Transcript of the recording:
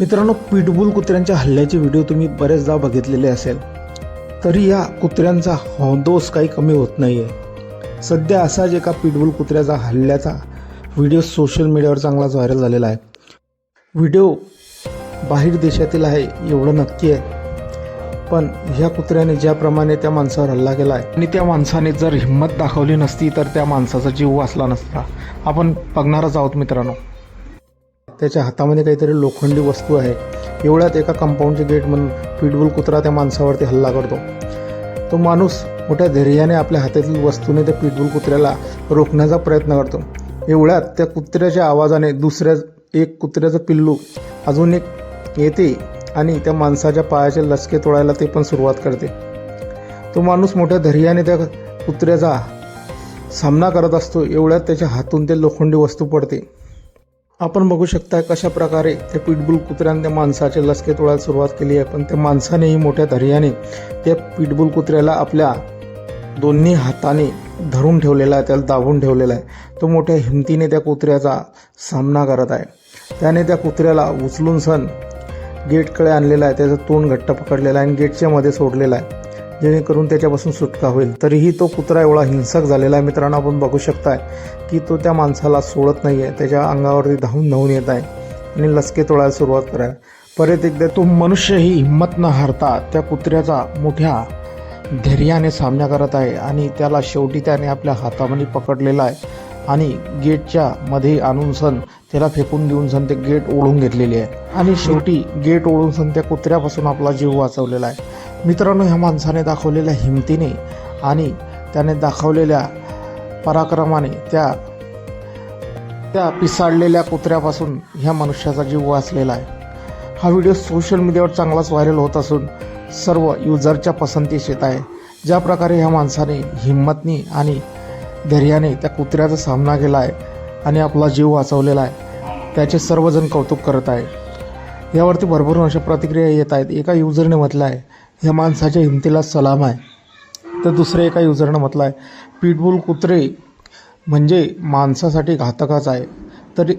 मित्रांनो पिटबुल कुत्र्यांच्या हल्ल्याचे व्हिडिओ तुम्ही बरेचदा बघितलेले असेल. तरी या कुत्र्यांचा हौदोस काही कमी होत नाही आहे सध्या असाच एका पिटबुल कुत्र्याचा हल्ल्याचा व्हिडिओ सोशल मीडियावर चांगलाच व्हायरल झालेला आहे. व्हिडिओ बाहेर देशातील आहे एवढं नक्की आहे. पण ह्या कुत्र्याने ज्याप्रमाणे त्या माणसावर हल्ला केला आहे आणि त्या माणसाने जर हिंमत दाखवली नसती तर त्या माणसाचा जीव वाचला नसता. आपण बघणारच आहोत मित्रांनो. त्याच्या हातामध्ये काहीतरी लोखंडी वस्तू आहे. एवढ्यात एका कंपाऊंडचे गेट म्हणून पिटबुल कुत्रा त्या माणसावरती हल्ला करतो. तो माणूस मोठ्या धैर्याने आपल्या हातातील वस्तूने त्या पिटबुल कुत्र्याला रोखण्याचा प्रयत्न करतो. एवढ्यात त्या कुत्र्याच्या आवाजाने दुसऱ्या एक कुत्र्याचं पिल्लू अजून एक येते आणि त्या माणसाच्या पायाचे लचके तोडायला ते पण सुरुवात करते. तो माणूस मोठ्या धैर्याने त्या कुत्र्याचा सामना करत असतो. एवढ्यात त्याच्या हातून ते लोखंडी वस्तू पडते. आपण बघू शकता कशा प्रकारे त्या पिटबुल कुत्र्याने त्या माणसाचे लसके तोडायला सुरुवात केली आहे. पण त्या माणसानेही मोठ्या धैर्याने त्या पिटबुल कुत्र्याला आपल्या दोन्ही हाताने धरून ठेवलेला आहे त्याला दाबून ठेवलेला आहे. तो मोठ्या हिमतीने त्या कुत्र्याचा सामना करत आहे. त्याने त्या कुत्र्याला उचलून सण गेटकडे आणलेला आहे. त्याचं तोंड घट्ट पकडलेलं आहे आणि गेटच्या मध्ये सोडलेला आहे. जेणेकरून त्याच्यापासून सुटका होईल. तरीही तो कुत्रा एवढा हिंसक झालेला आहे. मित्रांनो आपण बघू शकताय की तो त्या माणसाला सोडत नाही आहे त्याच्या अंगावरती धावून धावून येत आहे आणि लसके तोडायला सुरुवात करायला परत एकदा तो मनुष्यही हिंमत न हारता त्या कुत्र्याचा मोठ्या धैर्याने सामना करत आहे आणि त्याला शेवटी त्याने आपल्या हातामध्ये पकडलेला आहे आणि गेटच्या मध्ये आणून सण त्याला फेकून देऊन सन ते गेट ओढून घेतलेले आहे. आणि शेवटी गेट ओढून सन त्या कुत्र्यापासून आपला जीव वाचवलेला आहे. मित्रांनो ह्या माणसाने दाखवलेल्या हिमतीने आणि त्याने दाखवलेल्या पराक्रमाने त्या त्या पिसाळलेल्या कुत्र्यापासून ह्या मनुष्याचा जीव वाचलेला आहे. हा व्हिडिओ सोशल मीडियावर चांगलाच व्हायरल होत असून सर्व युजरच्या पसंतीस येत आहे. ज्या प्रकारे ह्या माणसाने हिंमतनी आणि धैर्याने त्या कुत्र्याचा सामना केला आहे आणि आपला जीव वाचवलेला आहे त्याचे सर्वजण कौतुक करत आहे. यावरती भरभरून अशा प्रतिक्रिया येत आहेत. एका युजरने म्हटलं आहे ह्या माणसाच्या हिमतीला सलाम आहे. तर दुसरे एका युजरनं म्हटलं आहे. पिटबुल कुत्रे म्हणजे माणसासाठी घातकच आहे. तरी